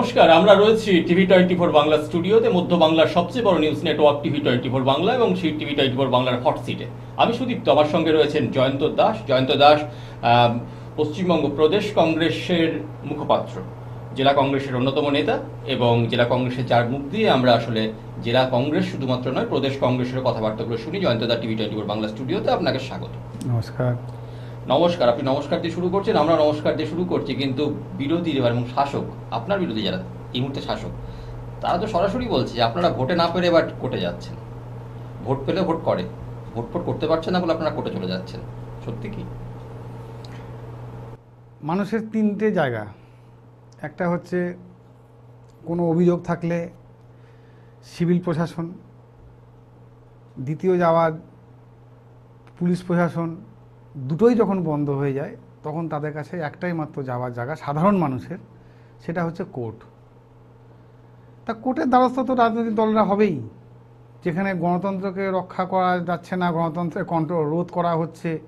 নমস্কার, আমরা রয়েছি টিভি টোয়েন্টি ফোর বাংলা স্টুডিওতে, মধ্য বাংলার সবচেয়ে বড় news network TV twenty four Bangla এবং সেই টিভি টোয়েন্টি ফোর বাংলার হট সিটে। আমি সুদীপ্ত, আমার সঙ্গে রয়েছেন জয়ন্ত দাস। জয়ন্ত দাস পশ্চিমবঙ্গ প্রদেশ কংগ্রেসের মুখপাত্র, জেলা কংগ্রেসের অন্যতম নেতা এবং জেলা কংগ্রেসের যার মুখ দিয়ে আমরা আসলে জেলা কংগ্রেস শুধুমাত্র নয়, প্রদেশ কংগ্রেসের কথাবার্তাগুলো শুনি। জয়ন্ত দা, টিভি টোয়েন্টি ফোর বাংলা স্টুডিওতে আপনাকে স্বাগত। নমস্কার। নমস্কার, আপনি নমস্কার দিয়ে শুরু করছেন, আমরা নমস্কার দিয়ে শুরু করছি, কিন্তু বিরোধী এবার এবং শাসক, আপনার বিরোধী যারা, এই মুহূর্তে শাসক, তারা তো সরাসরি বলছে যে আপনারা ভোটে না পেরে এবার কোর্টে যাচ্ছেন। ভোট পেলে ভোট করে, ভোট ফোট করতে পারছেন না বলে আপনারা কোর্টে চলে যাচ্ছেন, সত্যি কি? মানুষের তিনটে জায়গা। একটা হচ্ছে কোনো অভিযোগ থাকলে সিভিল প্রশাসন, দ্বিতীয় যাওয়ার পুলিশ প্রশাসন দুটোই যখন বন্ধ হয়ে যায়, তখন তাদের কাছে একটাই মাত্র যাওয়ার জায়গা সাধারণ মানুষের, সেটা হচ্ছে কোর্ট। তা কোর্টের দ্বারস্থ তো রাজনৈতিক দলরা হবেই। যেখানে গণতন্ত্রকে রক্ষা করা যাচ্ছে না, গণতন্ত্রের কন্ট্রোল রোধ করা হচ্ছে,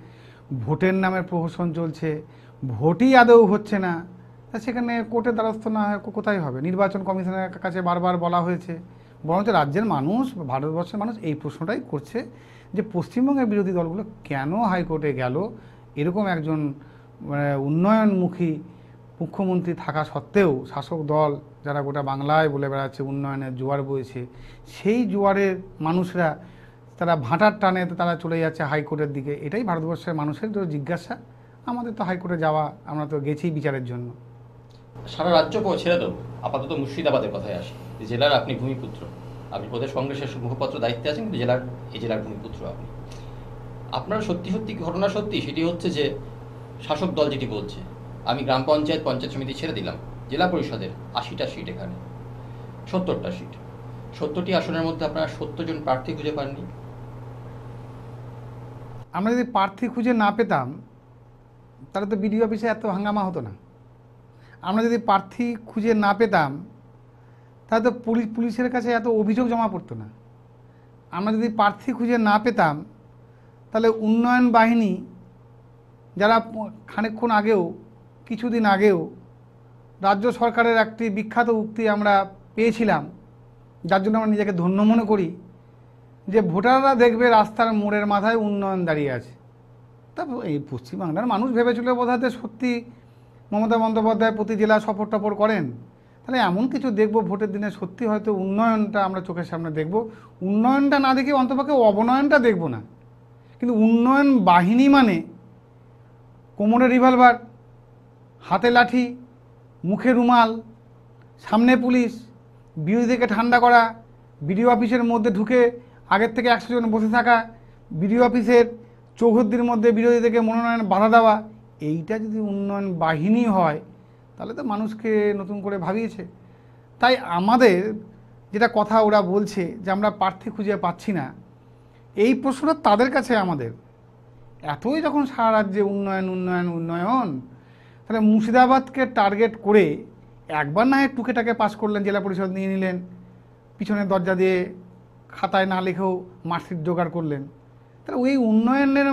ভোটের নামে প্রহসন চলছে, ভোটই আদৌ হচ্ছে না, তা সেখানে কোর্টের দ্বারস্থ না হয় কোথায় হবে? নির্বাচন কমিশনের কাছে বারবার বলা হয়েছে। বরঞ্চ রাজ্যের মানুষ, ভারতবর্ষের মানুষ এই প্রশ্নটাই করছে যে পশ্চিমবঙ্গের বিরোধী দলগুলো কেন হাইকোর্টে গেল এরকম একজন মানে, উন্নয়নমুখী মুখ্যমন্ত্রী থাকা সত্ত্বেও শাসক দল যারা গোটা বাংলায় বলে বেড়াচ্ছে উন্নয়নের জোয়ার বইছে সেই জোয়ারের মানুষরা তারা ভাঁটার টানে তারা চলে যাচ্ছে হাইকোর্টের দিকে। এটাই ভারতবর্ষের মানুষের যে জিজ্ঞাসা। আমাদের তো হাইকোর্টে যাওয়া আমরা তো গেছি বিচারের জন্য। সারা রাজ্য ছেড়ে দেবো? আপাতত মুর্শিদাবাদের কথায় আসি। জেলার আপনি ভূমিপুত্র। আপনি প্রদেশ কংগ্রেসের মুখপাত্র দায়িত্বে আছেন কিন্তু জেলার, এই জেলার ভূমিপুত্র আপনি। আপনার সত্যি সত্যি ঘটনা সত্যি, সেটি হচ্ছে যে শাসক দল যেটি বলছে, আমি গ্রাম পঞ্চায়েত পঞ্চায়েত সমিতি ছেড়ে দিলাম, জেলা পরিষদের আশিটা সিট এখানে, সত্তরটা সিট। সত্তরটি আসনের মধ্যে আপনারা সত্তর জন প্রার্থী খুঁজে পাননি। আমরা যদি প্রার্থী খুঁজে না পেতাম, তাহলে তো বিডিও অফিসে এত হাঙ্গামা হতো না। আমরা যদি প্রার্থী খুঁজে না পেতাম তাহলে তো পুলিশ, পুলিশের কাছে এত অভিযোগ জমা পড়তো না। আমরা যদি প্রার্থী খুঁজে না পেতাম, তাহলে উন্নয়ন বাহিনী যারা খানিকক্ষণ আগেও, কিছুদিন আগেও রাজ্য সরকারের একটি বিখ্যাত উক্তি আমরা পেয়েছিলাম, যার জন্য আমরা নিজেকে ধন্য মনে করি, যে ভোটাররা দেখবে রাস্তার মোড়ের মাথায় উন্নয়ন দাঁড়িয়ে আছে। তা এই পশ্চিমবাংলার মানুষ ভেবেছিল বোধহয় সত্যি মমতা বন্দ্যোপাধ্যায় প্রতি জেলা সফর টফর করেন। তাহলে এমন কিছু দেখব ভোটের দিনে সত্যি হয়তো উন্নয়নটা আমরা চোখের সামনে দেখব। উন্নয়নটা না দেখে অন্তপক্ষে অবনয়নটা দেখব না। কিন্তু উন্নয়ন বাহিনী মানে কোমরে রিভলভার, হাতে লাঠি, মুখে রুমাল, সামনে পুলিশ বিরোধীদেরকে ঠান্ডা করা, বিডিও অফিসের মধ্যে ঢুকে আগের থেকে একশো জন বসে থাকা, বিডিও অফিসের চৌহদ্দির মধ্যে বিরোধীদেরকে মনোনয়ন বাধা দেওয়া, এইটা যদি উন্নয়ন বাহিনী হয় তাহলে তো মানুষকে নতুন করে ভাবিয়েছে। তাই আমাদের যেটা কথা ওরা বলছে যে আমরা প্রার্থী খুঁজে পাচ্ছি না, এই প্রশ্নটা তাদের কাছে আমাদের। এতই যখন সারা রাজ্যে উন্নয়ন উন্নয়ন উন্নয়ন, তাহলে মুর্শিদাবাদকে টার্গেট করে একবার না টুকেটাকে পাস করলেন, জেলা পরিষদ নিয়ে নিলেন, পিছনের দরজা দিয়ে খাতায় না লিখেও মার্কশিট জোগাড় করলেন। তাহলে ওই উন্নয়নের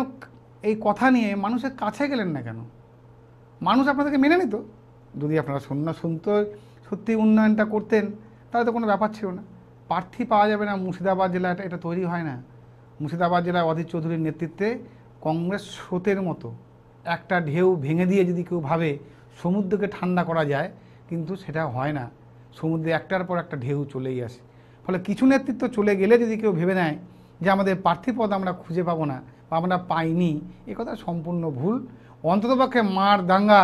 এই কথা নিয়ে মানুষের কাছে গেলেন না কেন? মানুষ আপনাদেরকে মেনে নিত। যদি আপনারা শূন্য শুনতো সত্যি উন্নয়নটা করতেন, তাহলে তো কোনো ব্যাপার ছিল না। প্রার্থী পাওয়া যাবে না মুর্শিদাবাদ জেলাটা, এটা তৈরি হয় না। মুর্শিদাবাদ জেলায় অধীর চৌধুরীর নেতৃত্বে কংগ্রেস স্রোতের মতো একটা ঢেউ ভেঙে দিয়ে যদি কেউ ভাবে সমুদ্রকে ঠান্ডা করা যায়, কিন্তু সেটা হয় না। সমুদ্রে একটার পর একটা ঢেউ চলেই আসে। ফলে কিছু নেতৃত্ব চলে গেলে যদি কেউ ভেবে নেয় যে আমাদের প্রার্থী পদ আমরা খুঁজে পাবো না বা আমরা পাইনি, এ কথা সম্পূর্ণ ভুল। অন্ততপক্ষে মার দাঙ্গা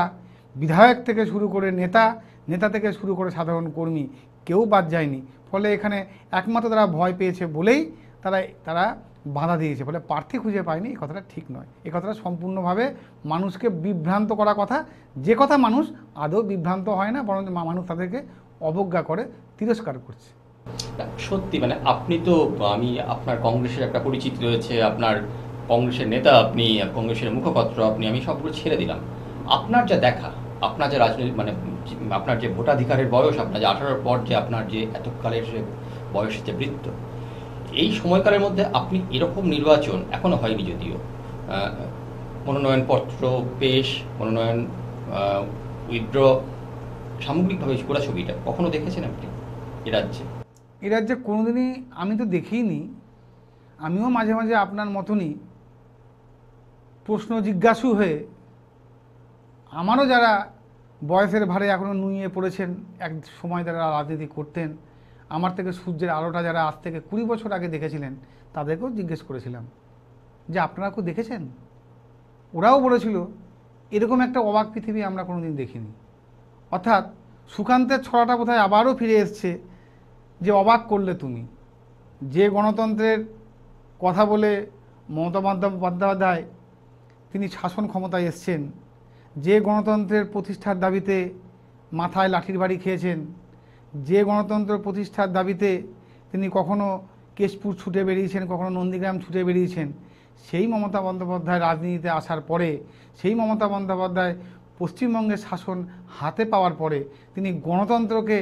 বিধায়ক থেকে শুরু করে নেতা নেতা থেকে শুরু করে সাধারণ কর্মী, কেউ বাদ যায়নি। ফলে এখানে একমাত্র তারা ভয় পেয়েছে বলেই তারা তারা বাধা দিয়েছে। ফলে প্রার্থী খুঁজে পায়নি, এই কথাটা ঠিক নয়। এই কথাটা সম্পূর্ণভাবে মানুষকে বিভ্রান্ত করা কথা। যে কথা মানুষ আদৌ বিভ্রান্ত হয় না বরং মানুষ তাদেরকে অবজ্ঞা করে, তিরস্কার করছে। সত্যি মানে আপনি তো, আমি আপনার কংগ্রেসের একটা পরিচিতি রয়েছে, আপনার কংগ্রেসের নেতা আপনি, কংগ্রেসের মুখপাত্র আপনি, আমি সবগুলো ছেড়ে দিলাম। আপনার যা দেখা আপনার যে রাজনৈতিক মানে আপনার যে ভোটাধিকারের বয়স, আপনার যে আঠারোর পর যে আপনার যে এতকালের যে বয়সের যে বৃত্ত, এই সময়কালের মধ্যে আপনি এরকম নির্বাচন এখনও হয়নি যদিও। মনোনয়নপত্র, পেশ, মনোনয়ন উইথড্র, সামগ্রিকভাবে গোড়া ছবিটা কখনো দেখেছেন আপনি এ রাজ্যে? এ রাজ্যে কোনোদিনই আমি তো দেখিনি। আমিও মাঝে মাঝে আপনার মতনই প্রশ্ন জিজ্ঞাসু হয়ে আমারও যারা বয়সের ভারে এখনও নুইয়ে পড়েছেন, এক সময় যারা রাজনীতি করতেন, আমার থেকে সূর্যের আলোটা যারা আজ থেকে কুড়ি বছর আগে দেখেছিলেন, তাদেরকেও জিজ্ঞেস করেছিলাম যে, আপনারা কেউ দেখেছেন? ওরাও বলেছিল, এরকম একটা অবাক পৃথিবী আমরা কোনোদিন দেখিনি। অর্থাৎ সুকান্তের ছড়াটা বোধহয় আবারও ফিরে এসছে যে, অবাক করলে তুমি। যে গণতন্ত্রের কথা বলে মমতা বন্দ্যোপ- বন্দ্যোপাধ্যায় তিনি শাসন ক্ষমতায় এসছেন যে গণতন্ত্রের প্রতিষ্ঠার দাবিতে মাথায় লাঠির বাড়ি খেয়েছেন, যে গণতন্ত্র প্রতিষ্ঠার দাবিতে তিনি কখনো কেশপুর ছুটে বেরিয়েছেন, কখনো নন্দীগ্রাম ছুটে বেরিয়েছেন, সেই মমতা বন্দ্যোপাধ্যায় রাজনীতিতে আসার পরে, সেই মমতা বন্দ্যোপাধ্যায় পশ্চিমবঙ্গের শাসন হাতে পাওয়ার পরে তিনি গণতন্ত্রকে,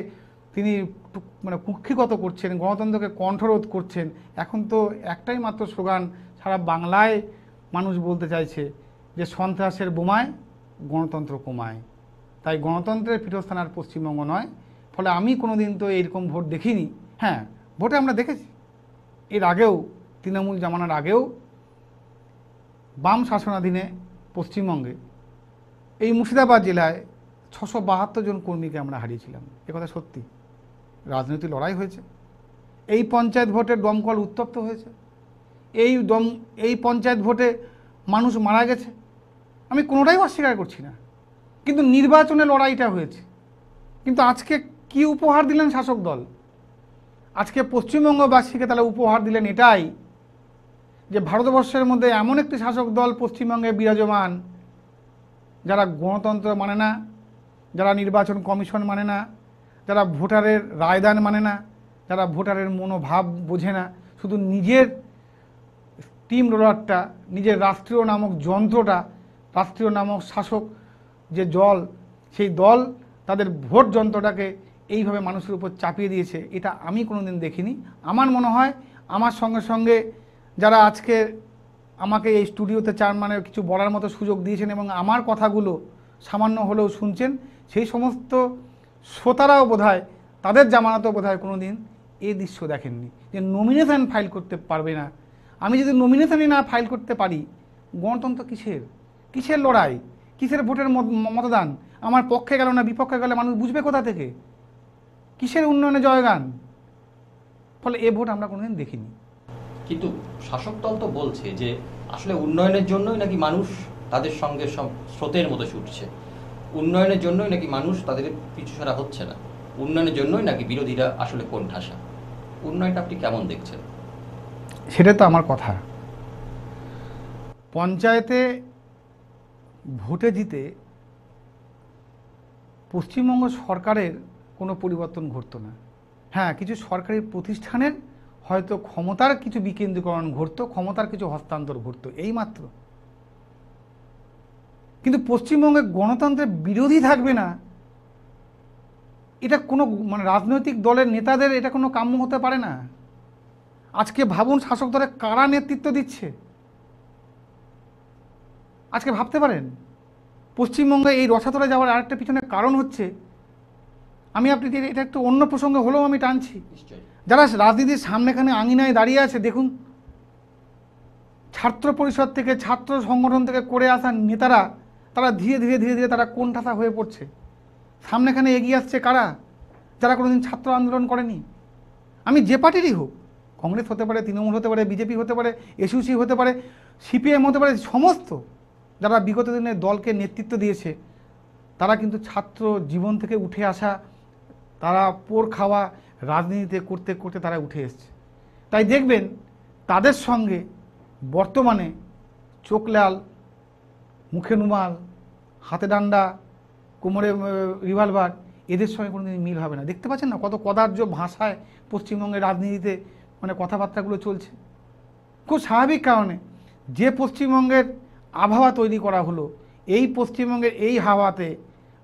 তিনি মানে কুক্ষিগত করছেন, গণতন্ত্রকে কণ্ঠরোধ করছেন। এখন তো একটাই মাত্র স্লোগান সারা বাংলায় মানুষ বলতে চাইছে যে সন্ত্রাসের বোমায় গণতন্ত্র কমায়। তাই গণতন্ত্রের পীঠস্থান আর পশ্চিমবঙ্গ নয়। ফলে আমি কোনো দিন তো এইরকম ভোট দেখিনি। হ্যাঁ ভোটে আমরা দেখেছি। এর আগেও, তৃণমূল জামানার আগেও, বাম শাসনাধীনে পশ্চিমবঙ্গে, এই মুর্শিদাবাদ জেলায় ছশো বাহাত্তর জন কর্মীকে আমরা হারিয়েছিলাম। কথা সত্যি। রাজনৈতিক লড়াই হয়েছে। এই পঞ্চায়েত ভোটে দমকল উত্তপ্ত হয়েছে। এই দম, এই পঞ্চায়েত ভোটে মানুষ মারা গেছে। আমি কোনোটাই অস্বীকার করছি না। কিন্তু নির্বাচনে লড়াইটা হয়েছে। কিন্তু আজকে কি উপহার দিলেন শাসক দল? আজকে পশ্চিমবঙ্গবাসীকে তাহলে উপহার দিলেন এটাই, যে ভারতবর্ষের মধ্যে এমন একটি শাসক দল পশ্চিমবঙ্গে বিরাজমান, যারা গণতন্ত্র মানে না, যারা নির্বাচন কমিশন মানে না, যারা ভোটারের রায়দান মানে না, যারা ভোটারের মনোভাব বোঝে না। শুধু নিজের টিম রোলারটা নিজের রাষ্ট্রীয় নামক যন্ত্রটা রাষ্ট্রীয় নামক শাসক যে দল, সেই দল তাদের ভোট যন্ত্রটাকে এইভাবে মানুষের উপর চাপিয়ে দিয়েছে। এটা আমি কোনোদিন দেখিনি। আমার মনে হয়, আমার সঙ্গে সঙ্গে যারা আজকে আমাকে এই স্টুডিওতে চার মানে কিছু বলার মতো সুযোগ দিয়েছেন এবং আমার কথাগুলো সামান্য হলেও শুনছেন, সেই সমস্ত শ্রোতারাও বোধহয়, তাদের জামানতও বোধহয় কোনো দিন এই দৃশ্য দেখেননি। যে নমিনেশন ফাইল করতে পারবে না। আমি যদি নমিনেশানই না ফাইল করতে পারি, গণতন্ত্র কিসের? কিসের লড়াই? কিসের ভোটের মত- মতদান? আমার পক্ষে গেল না বিপক্ষে গেলে মানুষ বুঝবে কোথা থেকে? কিসের উন্নয়নে জয়গান? ফলে এ ভোট আমরা কোনোদিন দেখিনি। কিন্তু শাসক দল তো বলছে যে আসলে উন্নয়নের জন্যই নাকি মানুষ তাদের সঙ্গে সব স্রোতের মতো ছুটছে। উন্নয়নের জন্যই নাকি মানুষ তাদের পিছু ছাড়া হচ্ছে না। উন্নয়নের জন্যই নাকি বিরোধীরা আসলে কোন ঠাসা উন্নয়নটা আপনি কেমন দেখছেন? সেটা তো আমার কথা। পঞ্চায়েতে ভোটে জিতে পশ্চিমবঙ্গ সরকারের কোনো পরিবর্তন ঘটতো না। হ্যাঁ কিছু সরকারি প্রতিষ্ঠানের হয়তো ক্ষমতার কিছু বিকেন্দ্রীকরণ ঘটতো, ক্ষমতার কিছু হস্তান্তর ঘটতো, এই মাত্র। কিন্তু পশ্চিমবঙ্গে গণতন্ত্রের বিরোধী থাকবে না, এটা কোনো মানে রাজনৈতিক দলের নেতাদের এটা কোনো কাম্য হতে পারে না। আজকে ভাবুন শাসক দলের কারা নেতৃত্ব দিচ্ছে? আজকে ভাবতে পারেন পশ্চিমবঙ্গে এই রসাতলে যাওয়ার আরেকটা পিছনে কারণ হচ্ছে আমি আপনি এটা একটু অন্য প্রসঙ্গে হলেও আমি টানছি। যারা রাজনীতির সামনেখানে আঙিনায় দাঁড়িয়ে আছে দেখুন ছাত্র পরিষদ থেকে ছাত্র সংগঠন থেকে করে আসা নেতারা তারা ধীরে ধীরে ধীরে ধীরে তারা কোণঠাসা হয়ে পড়ছে। সামনেখানে এগিয়ে আসছে কারা? যারা কোনোদিন ছাত্র আন্দোলন করেনি। আমি যে পার্টিরই হোক কংগ্রেস হতে পারে তৃণমূল হতে পারে বিজেপি হতে পারে এসইউসি হতে পারে সিপিএম হতে পারে সমস্ত যারা বিগত দিনে দলকে নেতৃত্ব দিয়েছে, তারা কিন্তু ছাত্র জীবন থেকে উঠে আসা, তারা পোর খাওয়া রাজনীতিতে করতে করতে তারা উঠে এসছে। তাই দেখবেন, তাদের সঙ্গে বর্তমানে চোখ লাল মুখে নুমাল হাতে ডান্ডা, কোমরে রিভলভার, এদের সঙ্গে কোনোদিন মিল হবে না। দেখতে পাচ্ছেন না কত কদার্য ভাষায় পশ্চিমবঙ্গের রাজনীতিতে মানে কথাবার্তাগুলো চলছে? খুব স্বাভাবিক কারণে যে পশ্চিমবঙ্গের আবহাওয়া তৈরি করা হলো। এই পশ্চিমবঙ্গের এই হাওয়াতে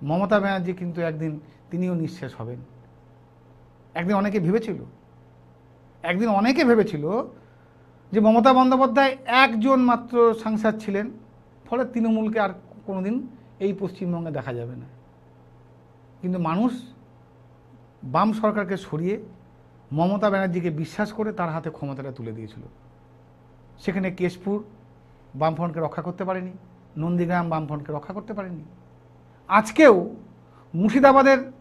মমতা ব্যানার্জি কিন্তু একদিন তিনিও নিঃশেষ হবেন। একদিন অনেকে ভেবেছিল, একদিন অনেকে ভেবেছিল যে মমতা বন্দ্যোপাধ্যায় একজন মাত্র সাংসদ ছিলেন, ফলে তৃণমূলকে আর কোনোদিন এই পশ্চিমবঙ্গে দেখা যাবে না। কিন্তু মানুষ বাম সরকারকে সরিয়ে মমতা ব্যানার্জিকে বিশ্বাস করে তার হাতে ক্ষমতাটা তুলে দিয়েছিল। সেখানে কেশপুর বামফ্রন্টকে রক্ষা করতে পারেনি, নন্দীগ্রাম বামফ্রন্টকে রক্ষা করতে পারেনি। আজকেও মুর্শিদাবাদের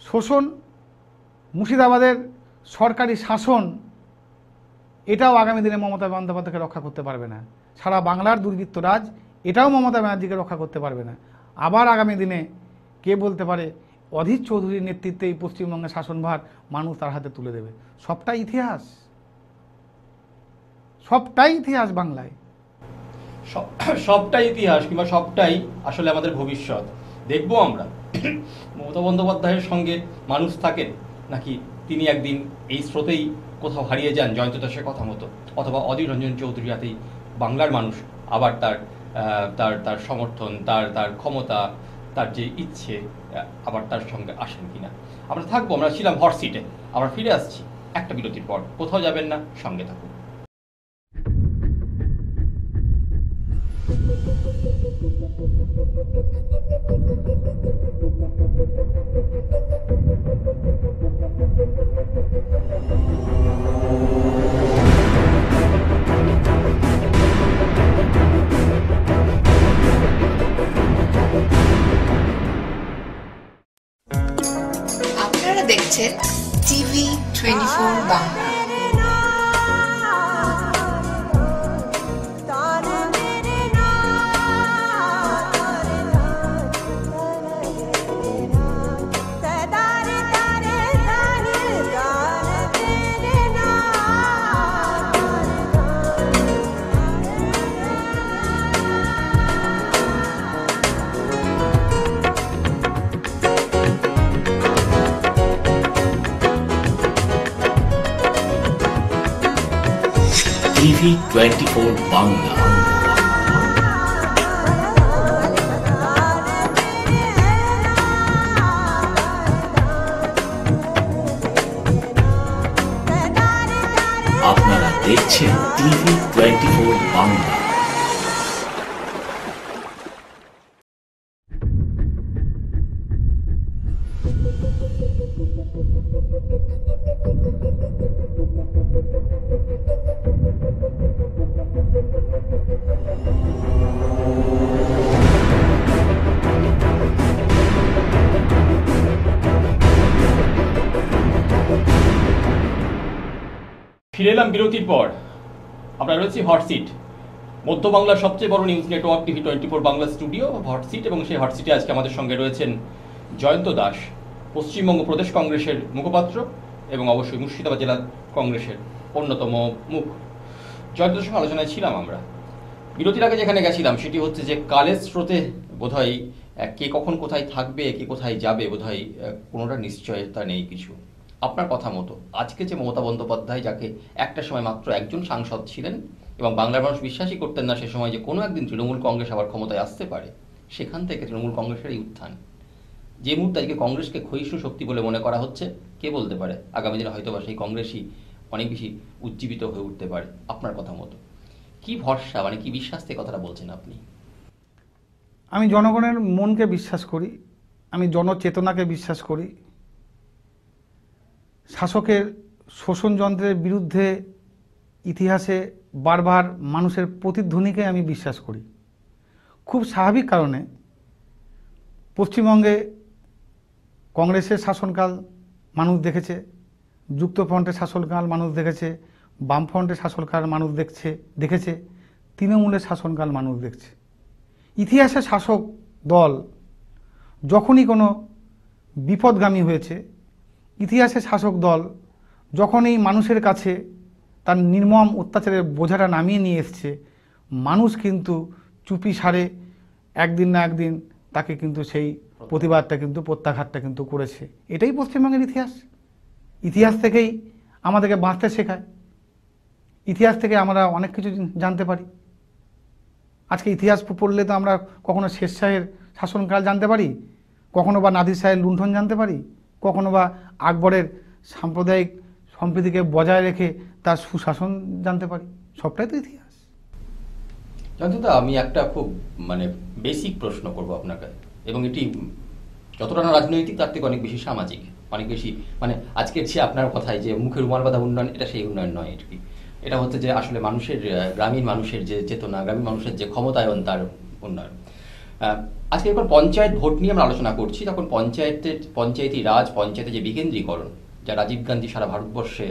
শোষণ, মুর্শিদাবাদের সরকারি শাসন, এটাও আগামী দিনে মমতা বন্দ্যোপাধ্যায়কে রক্ষা করতে পারবে না। সারা বাংলার দুর্বৃত্ত রাজ এটাও মমতা ব্যানার্জিকে রক্ষা করতে পারবে না। আবার আগামী দিনে কে বলতে পারে, অধীর চৌধুরীর নেতৃত্বে এই পশ্চিমবঙ্গের শাসনভার মানুষ তার হাতে তুলে দেবে। সবটাই ইতিহাস। সবটাই ইতিহাস বাংলায়। সবটাই ইতিহাস কিংবা সবটাই আসলে আমাদের ভবিষ্যৎ। দেখব আমরা। মমতা বন্দ্যোপাধ্যায়ের সঙ্গে মানুষ থাকেন নাকি তিনি একদিন এই স্রোতেই কোথাও হারিয়ে যান জয়ন্ত দাসের কথা মতো? অথবা অধীর রঞ্জন চৌধুরী হাতেই বাংলার মানুষ আবার তার তার তার সমর্থন, তার তার ক্ষমতা, তার যে ইচ্ছে আবার তার সঙ্গে আসেন কিনা? আমরা থাকব, আমরা ছিলাম হট সিটে। আমরা ফিরে আসছি। একটা বিরতির পর। কোথাও যাবেন না, সঙ্গে থাকুন। টোয়েন্টি ফোর বাংলা আপনারা দেখছেন টিভি টোয়েন্টি ফোর বাংলা বিরতির পর আমরা রয়েছি হট সিট মধ্য বাংলার সবচেয়ে বড় news network TV twenty four Bangla studio hot seat এবং সেই হট সিটে আজকে আমাদের সঙ্গে রয়েছেন জয়ন্ত দাস, পশ্চিমবঙ্গ প্রদেশ কংগ্রেসের মুখপাত্র এবং অবশ্যই মুর্শিদাবাদ জেলা কংগ্রেসের অন্যতম মুখ। জয়ন্ত দাসের আলোচনায় ছিলাম আমরা। বিরতির আগে যেখানে গেছিলাম সেটি হচ্ছে যে কালের স্রোতে বোধহয় কে কখন কোথায় থাকবে, কে কোথায় যাবে বোধহয় কোনোটা নিশ্চয়তা নেই কিছু। আপনার কথা মতো। আজকে যে মমতা বন্দ্যোপাধ্যায় যাকে একটা সময় মাত্র একজন সাংসদ ছিলেন এবং বাংলার মানুষ বিশ্বাসই করতেন না সে সময় যে কোনো একদিন তৃণমূল কংগ্রেস আবার ক্ষমতায় আসতে পারে, সেখান থেকে তৃণমূল কংগ্রেসের এই উত্থান। যে মুহূর্তে আজকে কংগ্রেসকে ক্ষয়িষ্ণু শক্তি বলে মনে করা হচ্ছে, কে বলতে পারে? আগামী দিনে হয়তো বা সেই কংগ্রেসই অনেক বেশি উজ্জীবিত হয়ে উঠতে পারে, আপনার কথা মতো। কি ভরসা মানে কি বিশ্বাস থেকে কথাটা বলছেন আপনি? আমি জনগণের মনকে বিশ্বাস করি, আমি জনচেতনাকে বিশ্বাস করি শাসকের শোষণযন্ত্রের বিরুদ্ধে ইতিহাসে বারবার মানুষের প্রতিধ্বনিকে আমি বিশ্বাস করি। খুব স্বাভাবিক কারণে পশ্চিমবঙ্গে কংগ্রেসের শাসনকাল মানুষ দেখেছে, যুক্তফ্রন্টের শাসনকাল মানুষ দেখেছে, বামফ্রন্টের শাসনকাল মানুষ দেখছে, দেখেছে, তৃণমূলের শাসনকাল মানুষ দেখছে। ইতিহাসে শাসক দল যখনই কোনো বিপদগামী হয়েছে ইতিহাসে শাসক দল যখনই মানুষের কাছে তার নির্মম অত্যাচারের বোঝাটা নামিয়ে নিয়ে এসছে, মানুষ কিন্তু চুপি সারে একদিন না একদিন তাকে কিন্তু সেই প্রতিবাদটা কিন্তু, প্রত্যাঘাতটা কিন্তু করেছে। এটাই পশ্চিমবঙ্গের ইতিহাস। ইতিহাস থেকেই আমাদেরকে বাঁচতে শেখায়। ইতিহাস থেকে আমরা অনেক কিছু জানতে পারি। আজকে ইতিহাস পড়লে তো আমরা কখনো শেষ শাহের শাসনকাল জানতে পারি, কখনো বা নাদির শাহের লুণ্ঠন জানতে পারি কখনো বা আকবরের সাম্প্রদায়িক সম্প্রীতিকে বজায় রেখে তার সুশাসন জানতে পারি? সবটাই তো ইতিহাস। জয়ন্তদা আমি একটা খুব মানে বেসিক প্রশ্ন করব আপনাকে। এবং এটি যতটা না রাজনৈতিক, তার থেকে অনেক বেশি সামাজিক। অনেক বেশি মানে আজকের যে আপনার কথায় যে মুখের রুমাল বাঁধা উন্নয়ন, এটা সেই উন্নয়ন নয় এটি এটা হচ্ছে যে আসলে মানুষের, গ্রামীণ মানুষের যে চেতনা, গ্রামীণ মানুষের যে ক্ষমতায়ন, তার উন্নয়ন। আজকে যখন পঞ্চায়েত ভোট নিয়ে আমরা আলোচনা করছি, তখন পঞ্চায়েতের, পঞ্চায়েতি রাজ, পঞ্চায়েতে যে বিকেন্দ্রীকরণ, যা রাজীব গান্ধী সারা ভারতবর্ষে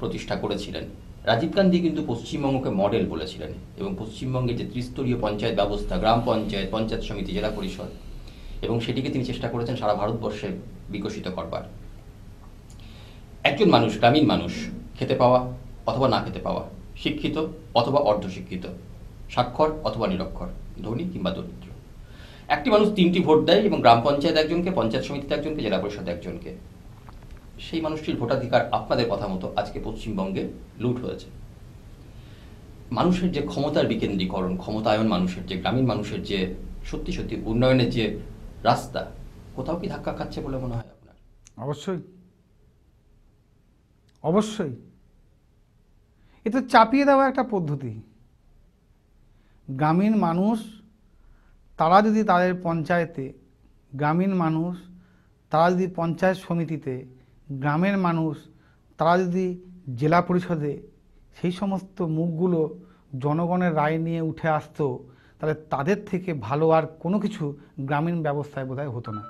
প্রতিষ্ঠা করেছিলেন, রাজীব গান্ধী কিন্তু পশ্চিমবঙ্গকে মডেল বলেছিলেন এবং পশ্চিমবঙ্গের যে ত্রিস্তরীয় পঞ্চায়েত ব্যবস্থা, গ্রাম পঞ্চায়েত পঞ্চায়েত সমিতি, জেলা পরিষদ, এবং সেটিকে তিনি চেষ্টা করেছেন সারা ভারতবর্ষে বিকশিত করবার। একজন মানুষ, গ্রামীণ মানুষ, খেতে পাওয়া অথবা না খেতে পাওয়া, শিক্ষিত অথবা অর্ধশিক্ষিত, স্বাক্ষর অথবা নিরক্ষর, ধনী কিংবা দরিদ্র একটি মানুষ তিনটি ভোট দেয় এবং গ্রাম পঞ্চায়েত একজনকে, পঞ্চায়েত সমিতিতে একজনকে, জেলা পরিষদ একজনকে। সেই মানুষটির ভোটাধিকার আপনাদের কথা মতো আজকে পশ্চিমবঙ্গে লুট হয়েছে। মানুষের যে ক্ষমতার বিকেন্দ্রীকরণ, ক্ষমতায়ন মানুষের, যে গ্রামীণ মানুষের যে সত্যি সত্যি উন্নয়নের যে রাস্তা, কোথাও কি ধাক্কা খাচ্ছে বলে মনে হয় আপনার? অবশ্যই। অবশ্যই। এ তো চাপিয়ে দেওয়া একটা পদ্ধতি। গ্রামীণ মানুষ তারা যদি তাদের পঞ্চায়েতে গ্রামীণ মানুষ, তারা যদি পঞ্চায়েত সমিতিতে গ্রামের মানুষ, তারা যদি জেলা পরিষদে সেই সমস্ত মুখগুলো জনগণের রায় নিয়ে উঠে আসতো, তাহলে তাদের থেকে ভালো আর কোনো কিছু গ্রামীণ ব্যবস্থায় বোধহয় হতো না।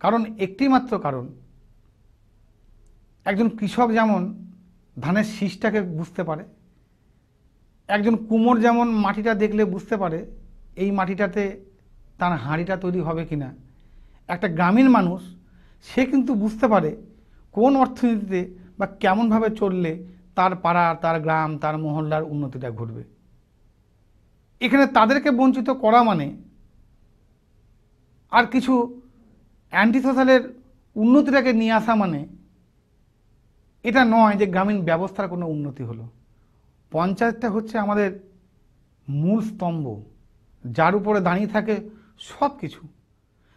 কারণ একটি মাত্র কারণ, একজন কৃষক যেমন ধানের শীষটাকে বুঝতে পারে, একজন কুমোর যেমন মাটিটা দেখলে বুঝতে পারে এই মাটিটাতে তার হাঁড়িটা তৈরি হবে কি না একটা গ্রামীণ মানুষ, সে কিন্তু বুঝতে পারে কোন অর্থনীতিতে বা কেমনভাবে চললে তার পাড়া, তার গ্রাম, তার মহল্লার উন্নতিটা ঘটবে। এখানে তাদেরকে বঞ্চিত করা মানে আর কিছু অ্যান্টি সোশ্যালের উন্নতিটাকে নিয়ে আসা মানে এটা নয় যে গ্রামীণ ব্যবস্থার কোনো উন্নতি হলো। পঞ্চায়েতটা হচ্ছে আমাদের মূল স্তম্ভ। যার উপরে দাঁড়িয়ে থাকে সব কিছু।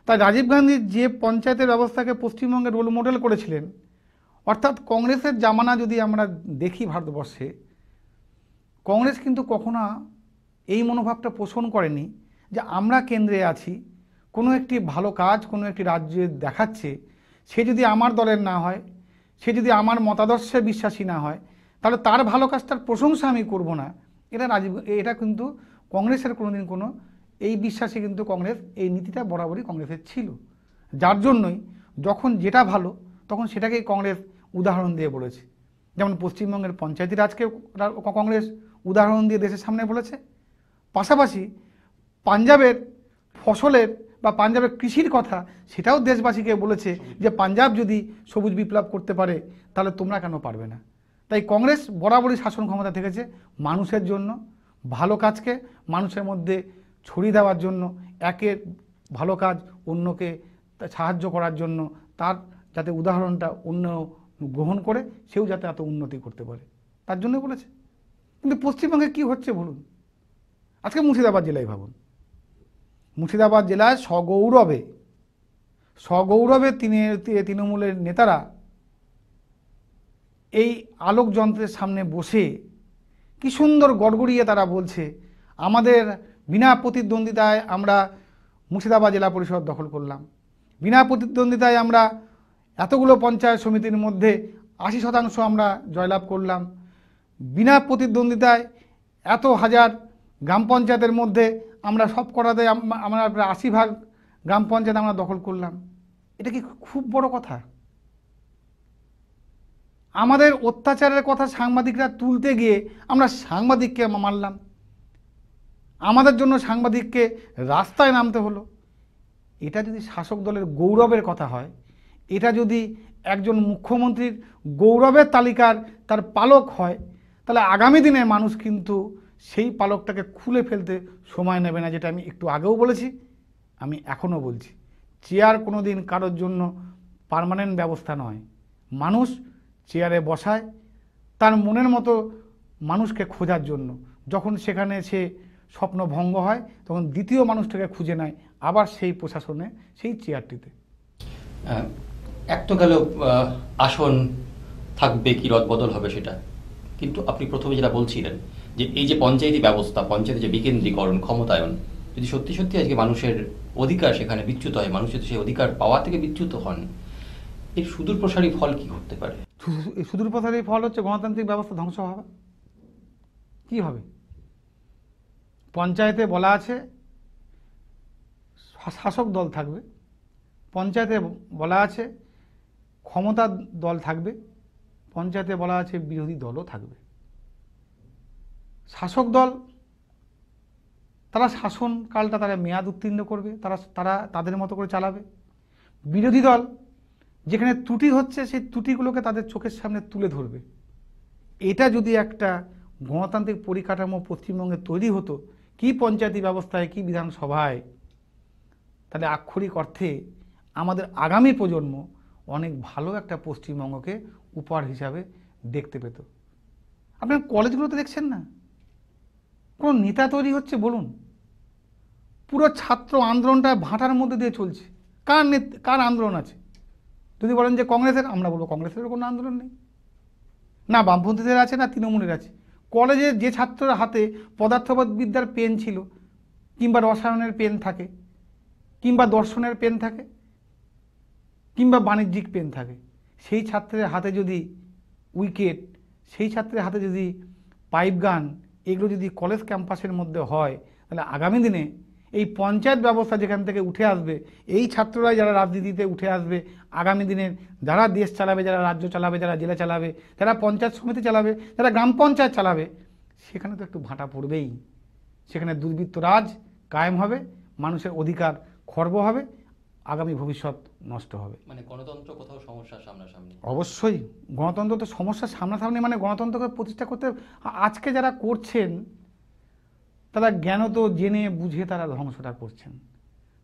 তাই রাজীব গান্ধী যে পঞ্চায়েতের ব্যবস্থাকে পশ্চিমবঙ্গের রোল মডেল করেছিলেন, অর্থাৎ কংগ্রেসের জামানা যদি আমরা দেখি ভারতবর্ষে, কংগ্রেস কিন্তু কখনো এই মনোভাবটা পোষণ করেনি যে আমরা কেন্দ্রে আছি, কোনো একটি ভালো কাজ কোনো একটি রাজ্যে দেখাচ্ছে, সে যদি আমার দলের না হয়, সে যদি আমার মতাদর্শে বিশ্বাসী না হয়, তাহলে তার ভালো কাজটার প্রশংসা আমি করব না। এটা রাজীব, এটা কিন্তু কংগ্রেসের কোনোদিন কোনো এই বিশ্বাসে কিন্তু কংগ্রেস এই নীতিটা বরাবরই কংগ্রেসের ছিল। যার জন্যই যখন যেটা ভালো, তখন সেটাকেই কংগ্রেস উদাহরণ দিয়ে বলেছে। যেমন পশ্চিমবঙ্গের পঞ্চায়েতি রাজকে কংগ্রেস উদাহরণ দিয়ে দেশের সামনে বলেছে। পাশাপাশি পাঞ্জাবের ফসলের বা পাঞ্জাবের কৃষির কথা সেটাও দেশবাসীকে বলেছে যে পাঞ্জাব যদি সবুজ বিপ্লব করতে পারে, তাহলে তোমরা কেন পারবে না? তাই কংগ্রেস বরাবরই শাসন ক্ষমতা থেকেছে মানুষের জন্য। ভালো কাজকে মানুষের মধ্যে ছড়িয়ে দেওয়ার জন্য একের ভালো কাজ অন্যকে সাহায্য করার জন্য তার যাতে উদাহরণটা অন্য গ্রহণ করে, সেও যাতে এত উন্নতি করতে পারে। তার জন্য বলেছে। কিন্তু পশ্চিমবঙ্গে কি হচ্ছে বলুন? আজকে মুর্শিদাবাদ জেলায় ভাবুন। মুর্শিদাবাদ জেলায় সগৌরবে সগৌরবে তৃণমূলের নেতারা এই আলোক যন্ত্রের সামনে বসে কি সুন্দর গড়গড়িয়ে তারা বলছে। আমাদের বিনা প্রতিদ্বন্দ্বিতায় আমরা মুর্শিদাবাদ জেলা পরিষদ দখল করলাম। বিনা প্রতিদ্বন্দ্বিতায় আমরা এতগুলো পঞ্চায়েত সমিতির মধ্যে আশি শতাংশ আমরা জয়লাভ করলাম। বিনা প্রতিদ্বন্দ্বিতায় এত হাজার গ্রাম পঞ্চায়েতের মধ্যে আমরা সব করাতে আমরা প্রায় আশি ভাগ গ্রাম পঞ্চায়েত আমরা দখল করলাম। এটা কি খুব বড় কথা? আমাদের অত্যাচারের কথা সাংবাদিকরা তুলতে গিয়ে আমরা সাংবাদিককে মারলাম। আমাদের জন্য সাংবাদিককে রাস্তায় নামতে হলো। এটা যদি শাসক দলের গৌরবের কথা হয়, এটা যদি একজন মুখ্যমন্ত্রীর গৌরবের তালিকার তার পালক হয়, তাহলে আগামী দিনে মানুষ কিন্তু সেই পালকটাকে খুলে ফেলতে সময় নেবে না, যেটা আমি একটু আগেও বলেছি, আমি এখনও বলছি। চেয়ার কোনো দিন কারোর জন্য পার্মানেন্ট ব্যবস্থা নয়। মানুষ চেয়ারে বসায়, তার মনের মতো মানুষকে খোঁজার জন্য। যখন সেখানে সে স্বপ্ন ভঙ্গ হয়, তখন দ্বিতীয় মানুষটাকে খুঁজে নেয় আবার সেই প্রশাসনে, সেই চেয়ারটিতে। এক তো গেল আসন থাকবে কি রদবদল হবে সেটা। কিন্তু আপনি প্রথমে যেটা বলছিলেন, যে এই যে পঞ্চায়েতি ব্যবস্থা, পঞ্চায়েতের যে বিকেন্দ্রীকরণ, ক্ষমতায়ন, যদি সত্যি সত্যি আজকে মানুষের অধিকার সেখানে বিচ্যুত হয় মানুষ যদি সেই অধিকার পাওয়া থেকে বিচ্যুত হন, এর সুদূর প্রসারী ফল কি ঘটতে পারে? সুদূর প্রসারী ফল হচ্ছে গণতান্ত্রিক ব্যবস্থা ধ্বংস হবে। কি হবে? পঞ্চায়েতে বলা আছে শাসক দল থাকবে। পঞ্চায়েতে বলা আছে, ক্ষমতা দল থাকবে। পঞ্চায়েতে বলা আছে, বিরোধী দলও থাকবে। শাসক দল, তারা শাসনকালটা তারা মেয়াদ উত্তীর্ণ করবে, তারা তারা তাদের মতো করে চালাবে। বিরোধী দল যেখানে ত্রুটি হচ্ছে, সেই ত্রুটিগুলোকে তাদের চোখের সামনে তুলে ধরবে। এটা যদি একটা গণতান্ত্রিক পরিকাঠামো পশ্চিমবঙ্গে তৈরি হতো, কি পঞ্চায়েতি ব্যবস্থায়, কি বিধানসভায়, তাহলে আক্ষরিক অর্থে আমাদের আগামী প্রজন্ম অনেক ভালো একটা পশ্চিমবঙ্গকে উপহার হিসাবে দেখতে পেত। আপনার কলেজগুলোতে দেখছেন না? কোনো নেতা তৈরি হচ্ছে, বলুন। পুরো ছাত্র আন্দোলনটা ভাটার মধ্যে দিয়ে চলছে। কার কার আন্দোলন আছে? যদি বলেন যে কংগ্রেসের, আমরা বলব কংগ্রেসের কোনো আন্দোলন নেই। না, বামপন্থীদের আছে, না তৃণমূলের আছে। কলেজে যে ছাত্রর হাতে পদার্থবিদ্যার পেন ছিল, কিংবা রসায়নের পেন থাকে, কিংবা দর্শনের পেন থাকে, কিংবা বাণিজ্যিক পেন থাকে, সেই ছাত্রের হাতে যদি উইকেট, সেই ছাত্রের হাতে যদি পাইপ গান, এগুলো যদি কলেজ ক্যাম্পাসের মধ্যে হয়, তাহলে আগামী দিনে এই পঞ্চায়েত ব্যবস্থা যেখান থেকে উঠে আসবে এই ছাত্ররাই যারা রাজনীতিতে উঠে আসবে আগামী দিনে যারা দেশ চালাবে যারা রাজ্য চালাবে যারা জেলা চালাবে যারা পঞ্চায়েত সমিতি চালাবে যারা গ্রাম পঞ্চায়েত চালাবে সেখানে তো একটু ভাঁটা পড়বেই। সেখানে দুর্বৃত্ত রাজ কায়েম হবে মানুষের অধিকার খর্ব হবে আগামী ভবিষ্যৎ নষ্ট হবে। মানে গণতন্ত্র কোথাও সমস্যার সামনাসামনি? অবশ্যই। গণতন্ত্র তো সমস্যার সামনাসামনি মানে গণতন্ত্রকে প্রতিষ্ঠা করতে আজকে যারা করছেন তারা জ্ঞান তো জেনে বুঝে তারা ধ্বংসটা করছেন।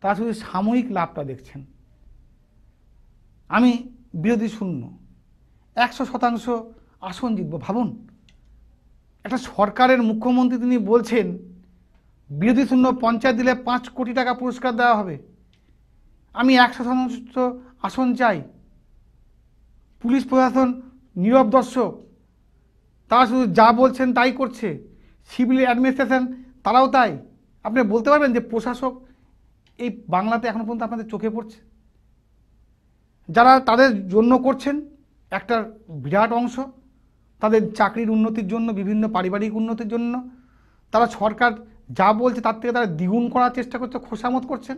তারা শুধু সাময়িক লাভটা দেখছেন। আমি বিরোধী শূন্য। একশো শতাংশ আসন জিতব, ভাবুন। একটা সরকারের মুখ্যমন্ত্রী তিনি বলছেন, বিরোধী শূন্য পঞ্চায়েত দিলে পাঁচ কোটি টাকা পুরস্কার দেওয়া হবে। আমি একশো শতাংশ আসন চাই। পুলিশ প্রশাসন নীরব দর্শক। তারা শুধু যা বলছেন তাই করছে। সিভিল অ্যাডমিনিস্ট্রেশন তারাও তাই। আপনি বলতে পারবেন যে প্রশাসক এই বাংলাতে এখনও পর্যন্ত আপনাদের চোখে পড়ছে? যারা তাদের জন্য করছেন, একটা বিরাট অংশ, তাদের চাকরির উন্নতির জন্য, বিভিন্ন পারিবারিক উন্নতির জন্য, তারা সরকার যা বলছে তার থেকে তারা দ্বিগুণ করার চেষ্টা করছে, খোসামত করছেন।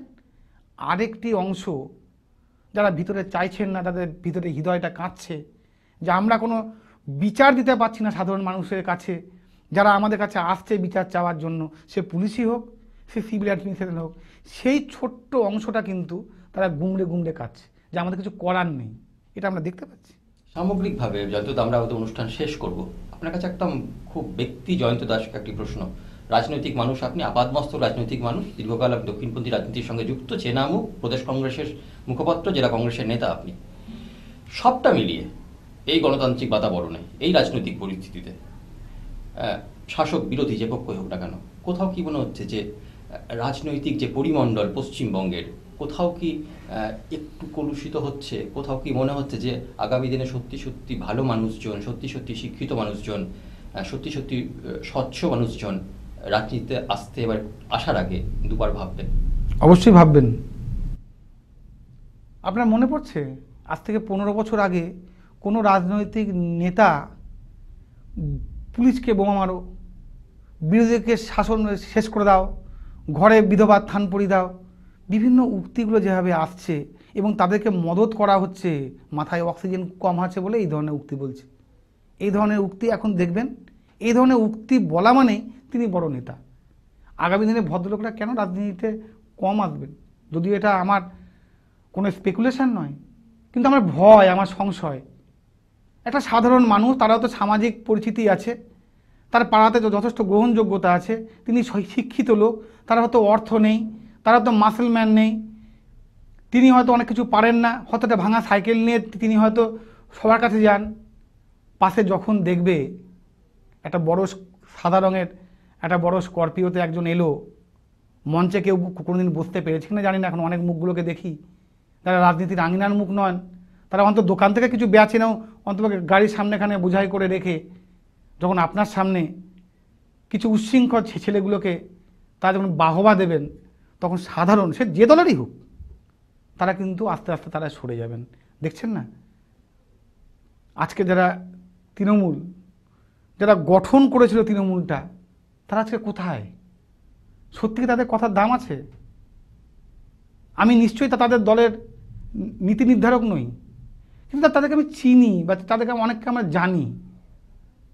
আরেকটি অংশ যারা ভিতরে চাইছেন না, তাদের ভিতরে হৃদয়টা কাঁদছে যে আমরা কোনো বিচার দিতে পারছি না সাধারণ মানুষের কাছে। যারা আমাদের কাছে আসছে বিচার চাওয়ার জন্য, সে পুলিশই হোক, সে সিভিল অ্যাডমিনিস্ট্রেশন হোক, সেই ছোট্ট অংশটা কিন্তু তারা গুমড়ে গুমড়ে কাটছে যে আমাদের কিছু করার নেই। এটা আমরা দেখতে পাচ্ছি। সামগ্রিকভাবে জয়ন্ত আমরা হয়তো অনুষ্ঠান শেষ করব, আপনার কাছে একদম খুব ব্যক্তি জয়ন্ত দাস একটি প্রশ্ন। রাজনৈতিক মানুষ, আপনি আপাদমস্ত রাজনৈতিক মানুষ, দীর্ঘকাল দক্ষিণপন্থী রাজনীতির সঙ্গে যুক্ত চেনামুখ প্রদেশ কংগ্রেসের মুখপাত্র, জেলা কংগ্রেসের নেতা আপনি। সবটা মিলিয়ে এই গণতান্ত্রিক বাতাবরণে, এই রাজনৈতিক পরিস্থিতিতে শাসক বিরোধী যে পক্ষই হোক না কেন, কোথাও কি মনে হচ্ছে যে রাজনৈতিক যে পরিমণ্ডল পশ্চিমবঙ্গের, কোথাও কি একটু কলুষিত হচ্ছে? কোথাও কি মনে হচ্ছে যে, আগামী দিনে সত্যি সত্যি ভালো মানুষজন, সত্যি সত্যি শিক্ষিত মানুষজন সত্যি সত্যি স্বচ্ছ মানুষজন রাজনীতিতে আসতে এবার আসার আগে দুবার ভাববেন? অবশ্যই ভাববেন। আপনার মনে পড়ছে, আজ থেকে পনেরো বছর আগে কোনো রাজনৈতিক নেতা পুলিশকে বোমা মারো। বিরোধীকে শাসন শেষ করে দাও। ঘরে বিধবা থান পরি দাও। বিভিন্ন উক্তিগুলো যেভাবে আসছে এবং তাদেরকে মদত করা হচ্ছে, মাথায় অক্সিজেন কম আছে বলে এই ধরনের উক্তি বলছে। এই ধরনের উক্তি এখন দেখবেন, এই ধরনের উক্তি বলা মানেই তিনি বড় নেতা। আগামী দিনে ভদ্রলোকরা কেন রাজনীতিতে কম আসবেন? যদিও এটা আমার কোনো স্পেকুলেশন নয়, কিন্তু আমার ভয়, আমার সংশয়। একটা সাধারণ মানুষ, তারাও তো সামাজিক পরিচিতি আছে, তার পাড়াতে যথেষ্ট গ্রহণযোগ্যতা আছে, তিনি শিক্ষিত লোক তার হয়তো অর্থ নেই তার হয়তো মাসেলম্যান নেই, তিনি হয়তো অনেক কিছু পারেন না, হয়তো একটা ভাঙা সাইকেল নিয়ে তিনি হয়তো সবার কাছে যান, পাশে যখন দেখবে একটা বড় সাদা রঙের একটা বড় স্করপিওতে একজন এলো, মঞ্চে কেউ কোনোদিন বসতে পেরেছে কিনা জানি না, এখন অনেক মুখগুলোকে দেখি, তারা রাজনীতির আঙিনার মুখ নন তারা অন্তত দোকান থেকে কিছু বেচে নাও অন্তত গাড়ির সামনেখানে বোঝাই করে রেখে যখন আপনার সামনে কিছু উচ্ছৃঙ্খল ছেলেগুলোকে তারা যখন বাহবা দেবেন, তখন সাধারণ, সে যে দলেরই হোক, তারা কিন্তু আস্তে আস্তে তারা সরে যাবেন। দেখছেন না? আজকে যারা তৃণমূল, যারা গঠন করেছিল তৃণমূলটা, তারা আজকে কোথায়? সত্যি তাদের কথার দাম আছে? আমি নিশ্চয়ই তা তাদের দলের নীতি নির্ধারক নই। কিন্তু তাদেরকে আমি চিনি বা তাদেরকে অনেককে আমরা জানি।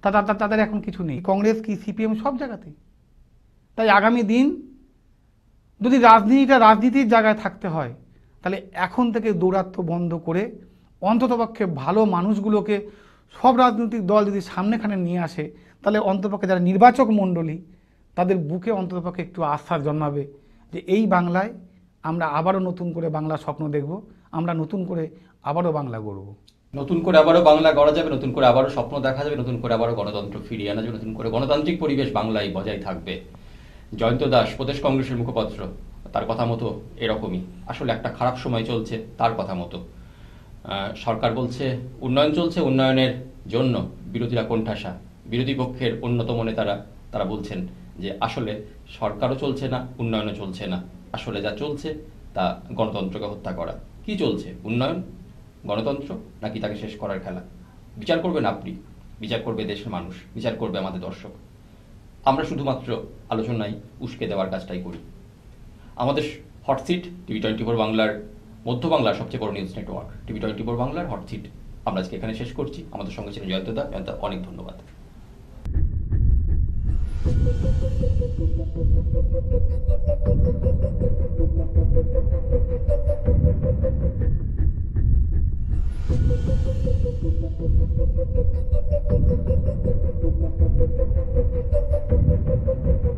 তা তাদের এখন কিছু নেই। কংগ্রেস কি, সিপিএম সব জায়গাতেই। তাই আগামী দিন যদি রাজনীতিটা রাজনীতির জায়গায় থাকতে হয়, তাহলে এখন থেকে দৌরাত্ম্য বন্ধ করে অন্ততপক্ষে ভালো মানুষগুলোকে সব রাজনৈতিক দল যদি সামনেখানে নিয়ে আসে, তাহলে অন্ততপক্ষে যারা নির্বাচক মণ্ডলী, তাদের বুকে অন্ততপক্ষে একটু আস্থা জন্মাবে যে এই বাংলায় আমরা আবারও নতুন করে বাংলা স্বপ্ন দেখব, আমরা নতুন করে আবারও বাংলা গড়ব। নতুন করে আবারও বাংলা গড়া যাবে, নতুন করে আবারও স্বপ্ন দেখা যাবে, নতুন করে আবারও গণতন্ত্র ফিরিয়ে আনা যাবে, নতুন করে গণতান্ত্রিক পরিবেশ বাংলায় বজায় থাকবে। জয়ন্ত দাস, প্রদেশ কংগ্রেসের মুখপাত্র, তার কথা মতো এরকমই। আসলে একটা খারাপ সময় চলছে, তার কথা মতো। সরকার বলছে, উন্নয়ন চলছে উন্নয়নের জন্য, বিরোধীরা কোণঠাসা। বিরোধী পক্ষের অন্যতম নেতারা, তারা বলছেন যে আসলে সরকারও চলছে না, উন্নয়নও চলছে না। আসলে যা চলছে, তা গণতন্ত্রকে হত্যা করা। কি চলছে? উন্নয়ন? গণতন্ত্র নাকি তাকে শেষ করার খেলা? বিচার করবেন আপনি। বিচার করবে দেশের মানুষ, বিচার করবে আমাদের দর্শক। আমরা শুধুমাত্র আলোচনায় উস্কে দেওয়ার কাজটাই করি। আমাদের হটসিট টিভি টোয়েন্টি ফোর বাংলার মধ্য বাংলার সবচেয়ে বড় news network. TV twenty four বাংলার হটসিট আমরা আজকে এখানে শেষ করছি। আমাদের সঙ্গে ছিলেন জয়ন্ত দা। জয়ন্ত অনেক ধন্যবাদ। Thank you.